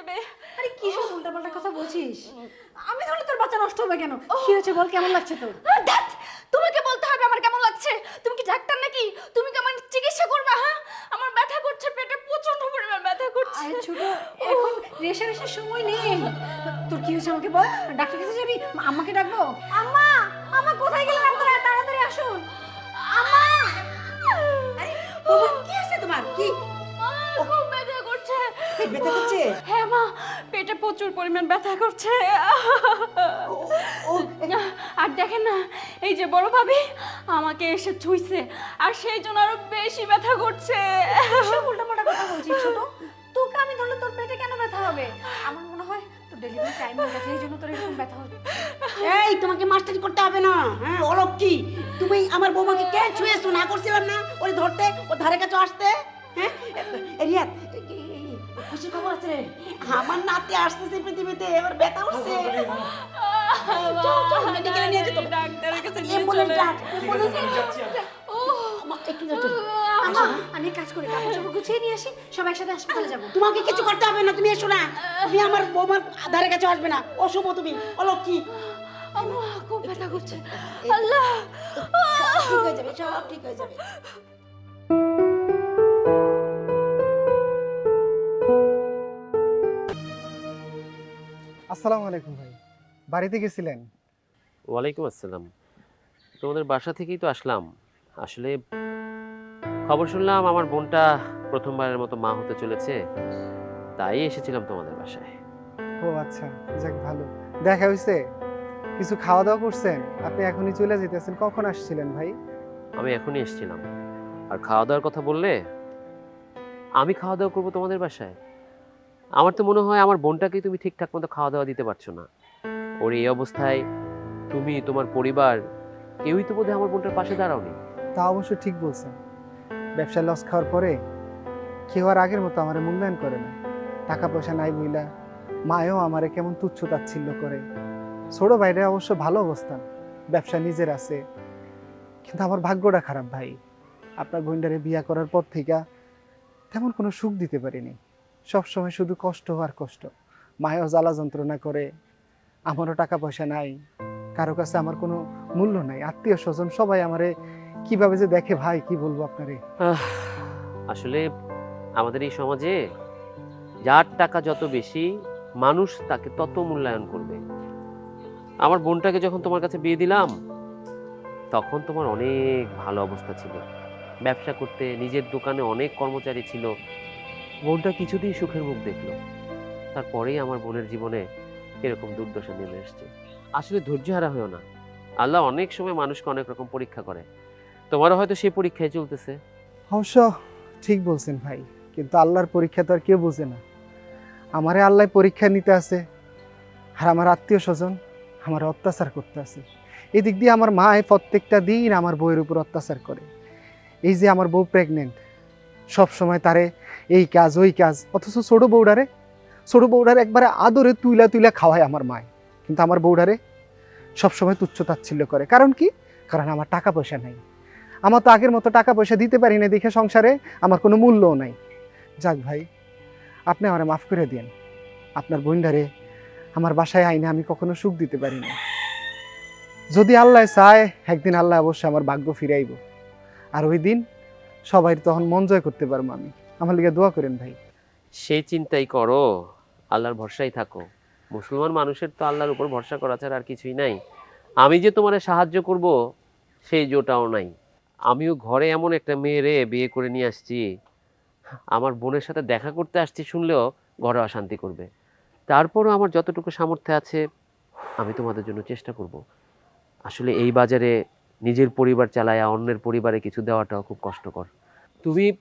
যাবে। আরে কি সব উল্টাপাল্টা কথা বলছিস? আমি ধরলে তোর বাচ্চা নষ্ট হবে কেন? কি হয়েছে বল কেমন লাগছে তোর? ধ্যাৎ, তোমাকে বলতে হবে আমার কেমন লাগছে। তুমি কি ডাক্তার নাকি? তুমি কি আমার চিকিৎসা করবে হ্যাঁ? আমার ব্যথা করছে পেটে প্রচণ্ড পরিমাণ ব্যথা করছে। আরে ছোট এখন রেশারেশার সময় নেই। তোর কি হয়েছে আমাকে বল? ডাক্তার প্রচুর পরিমাণ ব্যথা করছে। আর দেখেন না এই যে বড় ভাবি আমাকে এসে ছুঁইছে আর সেই জন্য আরও বেশি ব্যথা করছে। উল্টাপাল্টা কথা বলছিস ছোট। তোকে আমি ধরলে তোর পেটে কেন ব্যথা হবে? আমার মনে হয় তোর ডেলিভারি টাইম হয়ে গেছে এই জন্য তোর এরকম ব্যথা হচ্ছে। এই তোমাকে মাস্টারি করতে হবে না। হ্যাঁ অলক্ষী। তুমি আমার বৌমাকে কেন ছুঁয়েছো? না করছিলাম না। ওই ধরতে ও ধারে কাছে আসতে। হ্যাঁ? রিয়াদ খুশির খবর আছে আমার নাতি আসতেছে পৃথিবীতে এবার ব্যথা উঠছে। আমি কাজ করি কাপড় চোপড় গুছিয়ে নিয়ে আসি সব একসাথে হাসপাতালে যাব। তোমাকে কিছু করতে হবে না তুমি এসো না। তুমি আমার বৌমার ধারে কাছে আসবে না। অশুভ তুমি অলক্ষী। আমার খুব ব্যথা করছে। আল্লাহ। ঠিক হয়ে যাবে সব ঠিক হয়ে যাবে। আসসালামু আলাইকুম ভাই। বাড়িতে গেছিলেন? ওয়ালাইকুম আসসালাম। তোমাদের বাসা থেকেই তো আসলাম। আসলে খবর শুনলাম আমার বোনটা প্রথমবারের মতো মা হতে চলেছে। তাই এসেছিলাম তোমাদের বাসায়। ও আচ্ছা যাক ভালো। দেখা হয়েছে কিছু খাওয়া দাওয়া করছেন? আপনি এখনই চলে যেতেছেন। কখন আসছিলেন ভাই? আমি এখনই এসেছিলাম। আর খাওয়া দাওয়ার কথা বললে আমি খাওয়া দাওয়া করব তোমাদের বাসায়? আমার তো মনে হয় আমার বোনটাকে তুমি ঠিকঠাক মতো খাওয়া দাওয়া দিতে পারছ না। ওর এই অবস্থায় তুমি, তোমার পরিবার, কেউই তো বোধহয় আমার বোনটার পাশে দাঁড়াওনি। তা অবশ্য ঠিক বলছেন। ব্যবসায় লস খাওয়ার পরে কেউ আর আগের মতো আমার মূল্যায়ন করে না। টাকা পয়সা নাই বইলা মায়েও আমারে কেমন তুচ্ছ তাচ্ছিল্য করে। ছোট ভাইরা অবশ্য ভালো অবস্থান, ব্যবসা নিজের আছে। কিন্তু আমার ভাগ্যটা খারাপ ভাই। আপনার বোনটারে বিয়া করার পর থেকে তেমন কোনো সুখ দিতে পারিনি। সবসময় শুধু কষ্ট আর কষ্ট। মায়েও জ্বালা যন্ত্রণা করে আমারও টাকা পয়সা নাই, কারও কাছে আমার কোনো মূল্য নাই। আত্মীয় স্বজন সবাই আমারে কীভাবে যে দেখে ভাই, কি বলব আপনারে? আসলে আমাদের এই সমাজে যার টাকা যত বেশি, মানুষ তাকে তত মূল্যায়ন করবে। আমার বোনটাকে যখন তোমার কাছে বিয়ে দিলাম, তখন তোমার অনেক ভালো অবস্থা ছিল। ব্যবসা করতে, নিজের দোকানে অনেক কর্মচারী ছিল। বোনটা কিছুতেই সুখের মুখ দেখল। তারপরেই আমার বোনের জীবনে এরকম দুর্দশা নেমে এসছে। আসলে ধৈর্য হারা হয়েও না। আল্লাহ অনেক সময় মানুষকে অনেক রকম পরীক্ষা করে। তোমারও হয়তো সেই পরীক্ষায় চলতেছে। অবশ্য ঠিক বলছেন ভাই, কিন্তু আল্লাহর পরীক্ষা তো আর কেউ বোঝে না। আমারে আল্লাহ পরীক্ষা নিতে আছে, আর আমার আত্মীয় স্বজন আমার অত্যাচার করতে আছে। এই দিক দিয়ে আমার মা প্রত্যেকটা দিন আমার বউয়ের উপর অত্যাচার করে। এই যে আমার বউ প্রেগনেন্ট সব সময় তারে এই কাজ, ওই কাজ। অথচ ছোট বৌডারে ছোট বউডারে একবারে আদরে তুইলা তুইলা খাওয়ায় আমার মায়। কিন্তু আমার বৌডারে সবসময় তুচ্ছ তাচ্ছিল্য করে। কারণ কি? কারণ আমার টাকা পয়সা নাই। আমার তো আগের মতো টাকা পয়সা দিতে পারি না দেখে সংসারে আমার কোনো মূল্যও নাই। যাক ভাই, আপনি আমারে মাফ করে দিন আপনার বোনডারে আমার বাসায় আইনে আমি কখনো সুখ দিতে পারি না যদি আল্লাহ চায়, একদিন আল্লাহ অবশ্যই আমার ভাগ্য ফিরাইব। আর ওই দিন সবাই তখন মন জয় করতে পারব আমি। আমার লিগে দোয়া করেন ভাই। সেই চিন্তাই করো, আল্লাহর ভরসায় থাকো। মুসলমান মানুষের তো আল্লাহর উপর ভরসা করা ছাড়া আর কিছুই নাই। আমি যে তোমার সাহায্য করব, সেই জোটাও নাই। আমিও ঘরে এমন একটা মেয়েরে বিয়ে করে নিয়ে আসছি, আমার বোনের সাথে দেখা করতে আসছি শুনলেও ঘরে অশান্তি করবে। তারপরও আমার যতটুকু সামর্থ্য আছে, আমি তোমাদের জন্য চেষ্টা করব। আসলে এই বাজারে নিজের পরিবার চালায়া অন্যের পরিবারে কিছু দেওয়াটাও খুব কষ্টকর। তুমি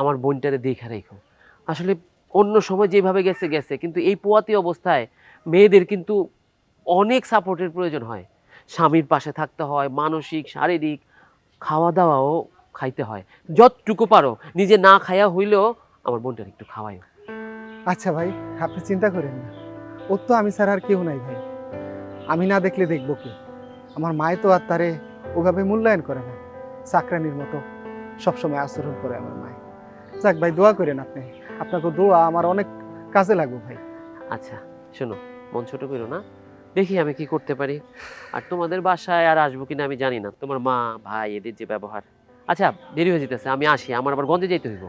আমার বোনটারে দেখে রেখো। আসলে অন্য সময় যেভাবে গেছে গেছে। কিন্তু এই পোয়াতি অবস্থায় মেয়েদের কিন্তু অনেক সাপোর্টের প্রয়োজন হয়। স্বামীর পাশে থাকতে হয়, মানসিক, শারীরিক খাওয়া দাওয়াও খাইতে হয়। যতটুকু পারো, নিজে না খায়া হইলেও আমার বোনটার একটু খাওয়াই আচ্ছা ভাই, আপনি চিন্তা করেন না। ওর তো আমি স্যার আর কেউ নাই ভাই। আমি না দেখলে দেখব কি? আমার মায়ে তো আর তারে ওভাবে মূল্যায়ন করে না। চাকরানির মতো সবসময় আচরণ করে আমার মায়ে। যাক ভাই দোয়া করেন আপনি। আপনাকে দোয়া আমার অনেক কাজে লাগবে ভাই। আচ্ছা শোনো মন ছোট করো না। দেখি আমি কি করতে পারি। আর তোমাদের বাসায় আর আসব কিনা আমি জানি না। তোমার মা ভাই এদের যে ব্যবহার। আচ্ছা দেরি হয়ে যেতেছে আমি আসি আমার আবার গঞ্জে যাইতে হইব।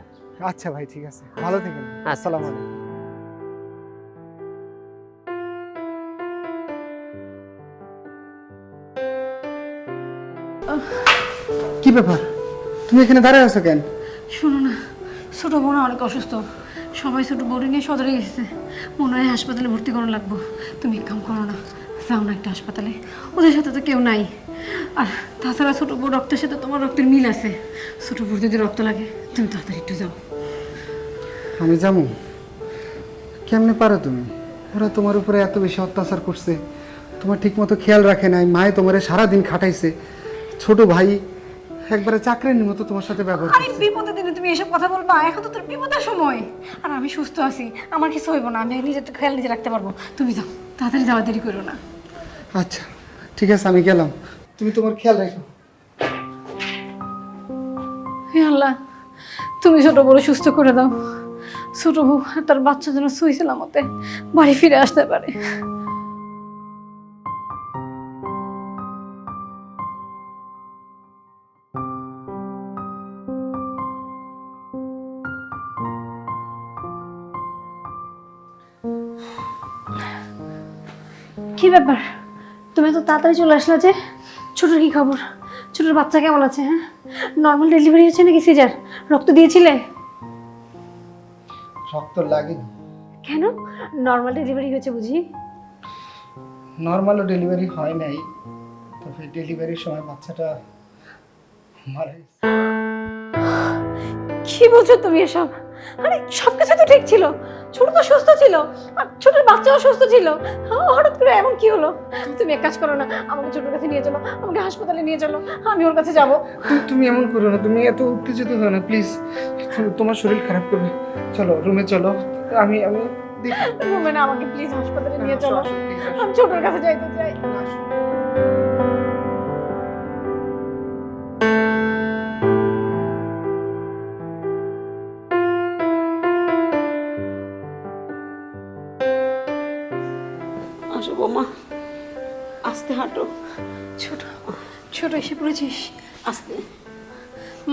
আচ্ছা ভাই ঠিক আছে। ভালো থাকেন। আচ্ছা। আসসালামু আলাইকুম। কি ব্যাপার? তুমি এখানে দাঁড়ায় আছো কেন? শোনো না ছোট বোন অনেক অসুস্থ। সবাই ছোট বউরে নিয়ে সদরে গেছে। মনে হয় হাসপাতালে ভর্তি করানো লাগবো। তুমি এক কাম করো না, যাও না একটা হাসপাতালে। ওদের সাথে তো কেউ নাই। আর তাছাড়া ছোট বউ রক্তের সাথে তোমার রক্তের মিল আছে। ছোট বউর যদি রক্ত লাগে, তুমি তাড়াতাড়ি একটু যাও। আমি যাব? কেমনে পারো তুমি? ওরা তোমার উপরে এত বেশি অত্যাচার করছে। তোমার ঠিকমতো খেয়াল রাখে নাই। মায়ে তোমারে সারাদিন খাটাইছে। ছোট ভাই একবারে চাকরির মতো তোমার সাথে ব্যবহার আরে বিপদের দিনে তুমি এসব কথা বলবা? এখন তো তোর বিপদের সময়। আর আমি সুস্থ আছি। আমার কিছু হইব না। আমি নিজের খেয়াল নিজে রাখতে পারব। তুমি যাও। তাড়াতাড়ি যাওয়া দেরি করো না। আচ্ছা ঠিক আছে আমি গেলাম। তুমি তোমার খেয়াল রাখো। হে আল্লাহ তুমি ছোট বড় সুস্থ করে দাও। ছোট বউ তার বাচ্চা যেন সই সালামতে বাড়ি ফিরে আসতে পারে। কি ব্যাপার? তুমি তো তাড়াতাড়ি চলে আসলা যে? ছোটর কি খবর? ছোটর বাচ্চা কেমন আছে হ্যাঁ? নর্মাল ডেলিভারি হচ্ছে নাকি সিজার রক্ত দিয়েছিলে? রক্ত লাগেনি। কেন? নর্মাল ডেলিভারি হয়েছে বুঝি? নর্মালও ডেলিভারি হয় নাই। তবে ডেলিভারির সময় বাচ্চাটা মারা গেছে। কি বলছো তুমি এসব? আরে সব কিছু তো ঠিক ছিল। ছোট তো সুস্থ ছিল আর ছোটর বাচ্চাও সুস্থ ছিল। হা- হঠাৎ করে এমন কি হলো? তুমি এক কাজ করো না আমাকে ছোটর কাছে নিয়ে চলো আমাকে হাসপাতালে নিয়ে চলো আমি ওর কাছে যাব। তুমি এমন করো না তুমি এত উত্তেজিত হও না প্লিজ তোমার শরীর খারাপ করবে। চলো রুমে চলো। আমি আমি রুমে না আমাকে প্লিজ হাসপাতালে নিয়ে চলো। আমি ছোটর কাছে যাইতে চাই। আস্তে হাঁটো। ছোট ছোট এসে পড়েছিস? আস্তে।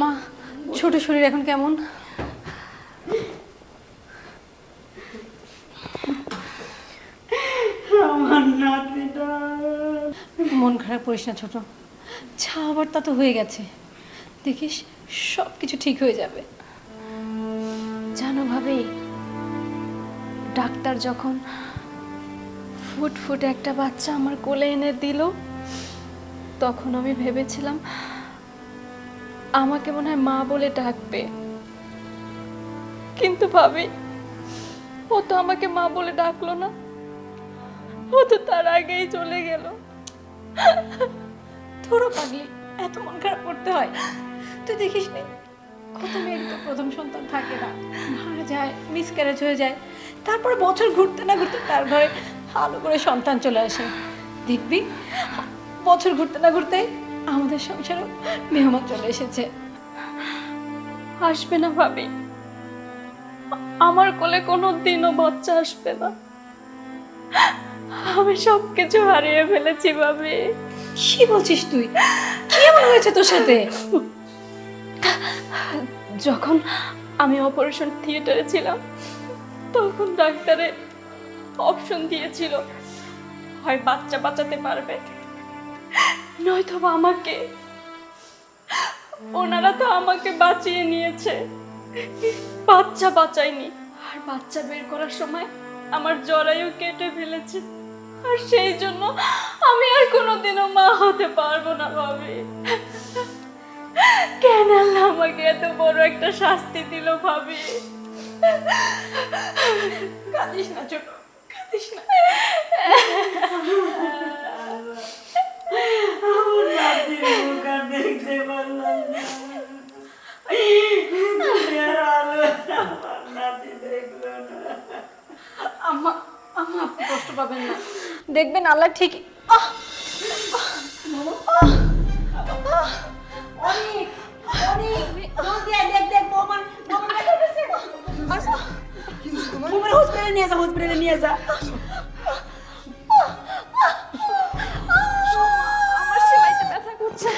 মা ছোট শরীর এখন কেমন? আমার নাতিটা। মন খারাপ করিস না ছোট। আবার তা তো হয়ে গেছে। দেখিস সব কিছু ঠিক হয়ে যাবে। জানো ভাবি ডাক্তার যখন ফুটফুটে একটা বাচ্চা আমার কোলে এনে দিল। তখন আমি ভেবেছিলাম, আমাকে মনে হয় মা বলে ডাকবে। কিন্তু ভাবি, ও তো আমাকে মা বলে ডাকলো না। ও তো তার আগেই চলে গেল। তোরও পাগলি, এত মন খারাপ করতে হয়। তুই দেখিস নি, কত মেয়ের তো প্রথম সন্তান থাকে না। মারা যায় মিসক্যারেজ হয়ে যায়। তারপরে বছর ঘুরতে না ঘুরতে তার ঘরে ভালো করে সন্তান চলে আসে। দেখবি বছর ঘুরতে না ঘুরতে আমাদের সংসারেও মেহমান চলে এসেছে। আসবে না ভাবি। আমার কোলে কোনো দিনও বাচ্চা আসবে না। আমি সব কিছু হারিয়ে ফেলেছি ভাবি। কি বলছিস তুই? কি এমন হয়েছে তোর সাথে? যখন আমি অপারেশন থিয়েটারে ছিলাম তখন ডাক্তারে অপশন দিয়েছিল। হয় বাচ্চা বাঁচাতে পারবে নয়তো আমাকে। ওনারা তো আমাকে বাঁচিয়ে নিয়েছে। বাচ্চা বাঁচায়নি। আর বাচ্চা বের করার সময় আমার জরায়ু কেটে ফেলেছে। আর সেই জন্য আমি আর কোনোদিনও মা হতে পারব না, ভাবি। কেন আমাকে এত বড় একটা শাস্তি দিল, ভাবি? কাঁদিস না, ছোট। কষ্ট পাবেন না। দেখবেন আল্লাহ ঠিক বৌমারে হসপিটালে নিয়ে যা হসপিটালে নিয়ে যা আমার সেলাইতে ব্যথা করছে।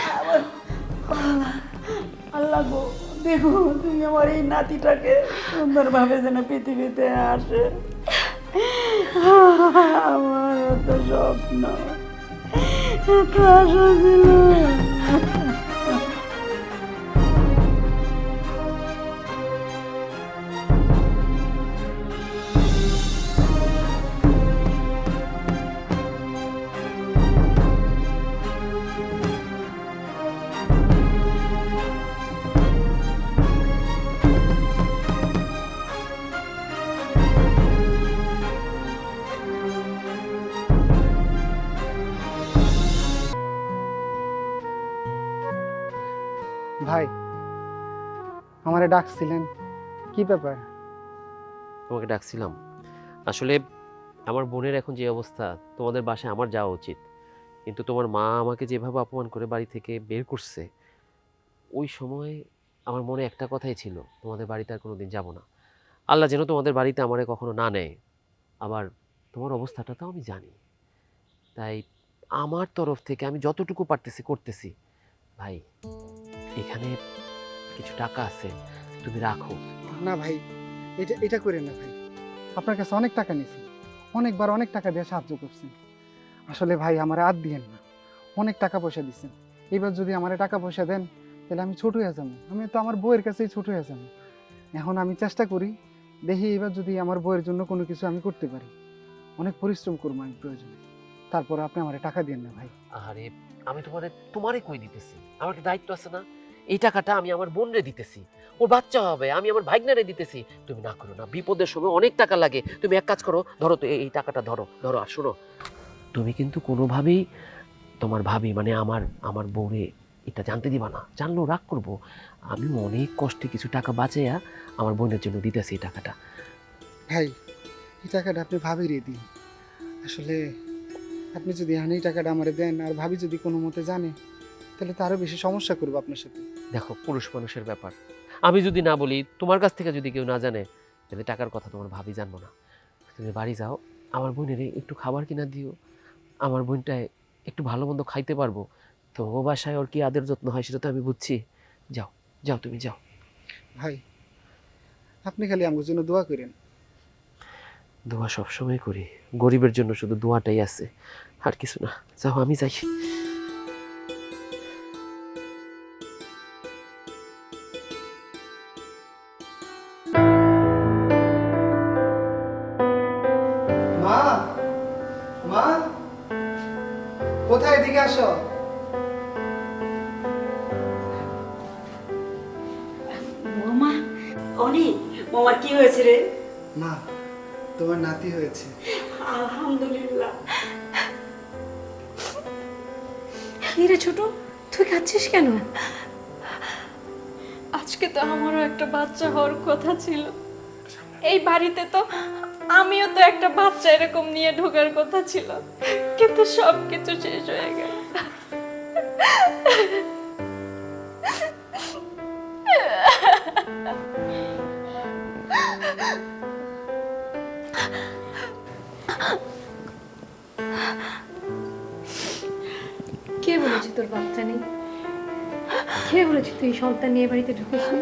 আল্লাহ গো দেখো তুমি আমার এই নাতিটাকে সুন্দরভাবে যেন পৃথিবীতে আসে। আমার তো স্বপ্ন। ডাকছিলেন। কি ব্যাপার? তোমাকে ডাকছিলাম। আসলে আমার বোনের এখন যে অবস্থা, তোমাদের বাসায় আমার যাওয়া উচিত। কিন্তু তোমার মা আমাকে যেভাবে অপমান করে বাড়ি থেকে বের করছে, ওই সময় আমার মনে একটা কথাই ছিল, তোমাদের বাড়িতে আর কোনোদিন যাব না। আল্লাহ যেন তোমাদের বাড়িতে আমারে কখনো না নেয়। আবার তোমার অবস্থাটা তো আমি জানি। তাই আমার তরফ থেকে আমি যতটুকু পারতেছি করতেছি। ভাই, এখানে কিছু টাকা আছে। তুমি রাখো। না ভাই এটা এটা করেন না ভাই। আপনার কাছে অনেক টাকা নিয়েছি অনেকবার অনেক টাকা দিয়ে সাহায্য করছেন আসলে ভাই আমার আর দিয়েন না। অনেক টাকা পয়সা দিচ্ছেন এবার যদি আমার টাকা পয়সা দেন তাহলে আমি ছোট হয়ে যাব। আমি তো আমার বইয়ের কাছেই ছোট হয়ে যাব। এখন আমি চেষ্টা করি দেখি এবার যদি আমার বইয়ের জন্য কোনো কিছু আমি করতে পারি। অনেক পরিশ্রম করব আমি প্রয়োজনে। তারপর আপনি আমার টাকা দিয়েন না ভাই। আরে আমি তোমারে তোমারে কই দিতেছি আমার একটা দায়িত্ব আছে না? এই টাকাটা আমি আমার বোনরে দিতেছি। ওর বাচ্চা হবে, আমি আমার ভাগ্নারে দিতেছি। তুমি না করো না, বিপদের সময় অনেক টাকা লাগে। তুমি এক কাজ করো, ধরো তো এই- টাকাটা ধরো ধরো আর শোনো। তুমি কিন্তু কোনোভাবেই তোমার ভাবি মানে আমার আমার বউরে এটা জানতে দিবা না। জানলেও রাগ করব। আমি অনেক কষ্টে কিছু টাকা বাঁচাইয়া আমার বোনের জন্য দিতেছি এই টাকাটা। ভাই, এই টাকাটা আপনি ভাবিয়ে দিন। আসলে আপনি যদি এই টাকাটা আমার দেন, আর ভাবি যদি কোনো মতে জানে, তাহলে তো আরও বেশি সমস্যা করব আপনার সাথে। দেখো পুরুষ মানুষের ব্যাপার। আমি যদি না বলি তোমার কাছ থেকে যদি কেউ না জানে তাহলে টাকার কথা তোমার ভাবি জানব না। তুমি বাড়ি যাও আমার বোনের একটু খাবার কিনা দিও। আমার বোনটায় একটু ভালো মন্দ খাইতে পারব। তো ও বাসায় ওর কি আদের যত্ন হয় সেটা তো আমি বুঝছি। যাও যাও তুমি যাও। ভাই আপনি খালি আমার জন্য দোয়া করেন। দোয়া সবসময় করি। গরিবের জন্য শুধু দোয়াটাই আছে আর কিছু না। যাও আমি যাই। হয়েছে মা তোমার নাতি হয়েছে। আলহামদুলিল্লাহ। কি ছোট তুই কাঁদছিস কেন? আজকে তো আমারও একটা বাচ্চা হওয়ার কথা ছিল। এই বাড়িতে তো আমিও তো একটা বাচ্চা এরকম নিয়ে ঢোকার কথা ছিল। কিন্তু সব কিছু শেষ হয়ে গেল। কে বলেছে তোর বাচ্চা নেই? কে বলেছে তুই সন্তান নিয়ে বাড়িতে ঢুকিস নি?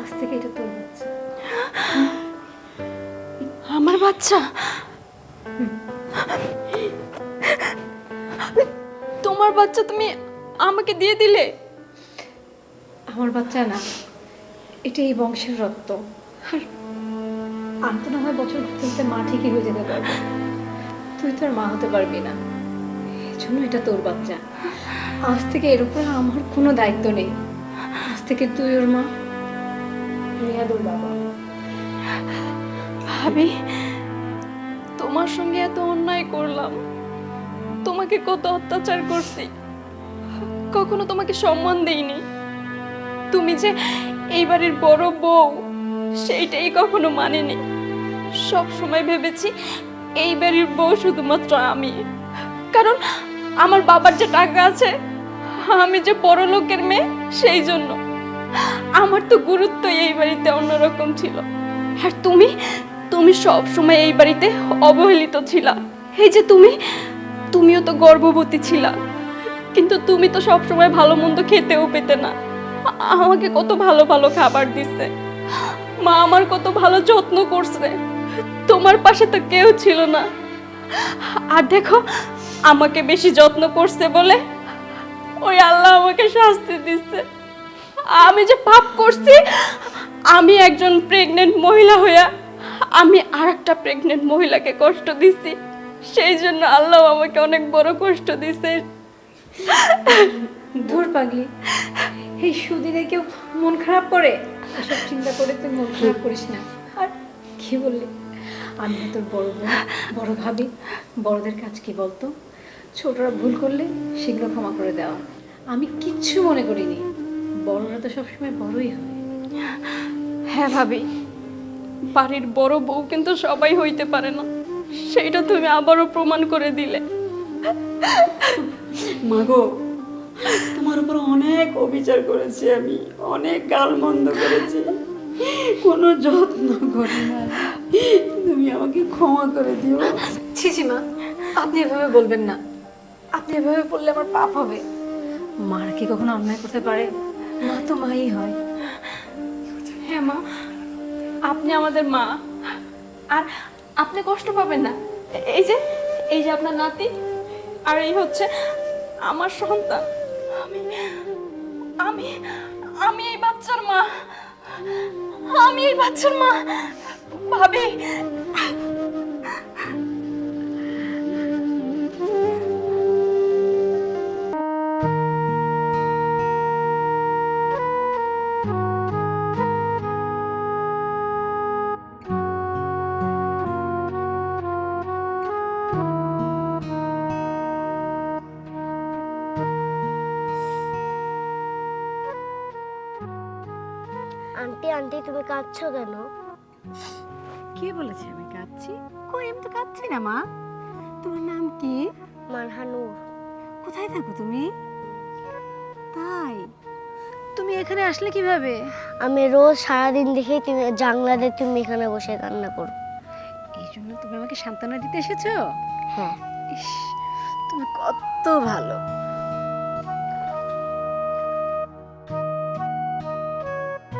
আজ থেকে এটা তোর বাচ্চা। আমার বাচ্চা? তোমার বাচ্চা তুমি আমাকে দিয়ে দিলে? আমার বাচ্চা না। এটা এই বংশের রক্ত আর আমি তো না হয় বছর ঘুরতে মা ঠিকই হয়ে যেতে পারবে। তুই তো আর মা হতে পারবি না। এজন্য এটা তোর বাচ্চা। আজ থেকে এর উপরে আমার কোনো দায়িত্ব নেই। আজ থেকে তুই ওর মা রিয়া বাবা। ভাবি, তোমার সঙ্গে এত অন্যায় করলাম। তোমাকে কত অত্যাচার করছি। কখনো তোমাকে সম্মান দেইনি। তুমি যে এই বাড়ির বড় বউ, সেইটাই কখনো মানেনি। সব সময় ভেবেছি এই বাড়ির বউ শুধুমাত্র আমি। কারণ আমার বাবার যে টাকা আছে, আমি যে বড় লোকের মেয়ে, সেই জন্য। আমার তো গুরুত্ব এই বাড়িতে অন্যরকম ছিল। আর তুমি তুমি সব সময় এই বাড়িতে অবহেলিত ছিলা। এই যে তুমি, তুমিও তো গর্ভবতী ছিলা। কিন্তু তুমি তো সব সময় ভালো মন্দ খেতেও পেতে না। আমাকে কত ভালো ভালো খাবার দিচ্ছে মা আমার কত ভালো যত্ন করছে। তোমার পাশে তো কেউ ছিল না। আর দেখো, আমাকে বেশি যত্ন করছে বলে ওই আল্লাহ আমাকে শাস্তি দিচ্ছে। আমি যে পাপ করছি, আমি একজন প্রেগনেন্ট মহিলা হইয়া আমি আর একটা প্রেগনেন্ট মহিলাকে কষ্ট দিচ্ছি। সেই জন্য আল্লাহ আমাকে অনেক বড় কষ্ট দিছে। ধুর পাগলি। এই সুদিনে কেউ মন খারাপ করে? এসব চিন্তা করে তুই মন খারাপ করিস না। আর কি বললি? আমি তোর বড় বোন বড় ভাবি। বড়দের কাজ কি বলতো? ছোটরা ভুল করলে শীঘ্র ক্ষমা করে দেওয়া। আমি কিচ্ছু মনে করিনি। বড়রা তো সবসময় বড়ই হয়। হ্যাঁ ভাবি বাড়ির বড় বউ কিন্তু সবাই হইতে পারে না। সেইটা তুমি আবারও প্রমাণ করে দিলে। মাগো তোমার উপর অনেক অবিচার করেছি আমি অনেক গালমন্দ করেছি। কোনো যত্ন করি না। তুমি আমাকে ক্ষমা করে দিও। ছিছি মা আপনি এভাবে বলবেন না। আপনি এভাবে বললে আমার পাপ হবে। মার কি কখনো অন্যায় করতে পারে? মা তো মাই হয়। হ্যাঁ মা আপনি আমাদের মা। আর আপনি কষ্ট পাবেন না। এই যে এই যে আপনার নাতি আর এই হচ্ছে আমার সন্তান। আমি আমি আমি এই বাচ্চার মা। আমি এই বাচ্চার মা। ভাবি আন্টি আন্টি তুমি কাঁদছো কেন? কে বলেছে আমি কাঁদছি? কই আমি তো কাঁদছি না মা। তোমার নাম কি? মানহানুর। কোথায় থাকো তুমি? তাই? তুমি এখানে আসলে কীভাবে? আমি রোজ সারাদিন দেখেই তুমি জানলাতে তুমি এখানে বসে কান্না করো। এই জন্য তুমি আমাকে সান্ত্বনা দিতে এসেছ? হ্যাঁ। ইস তুমি কত ভালো।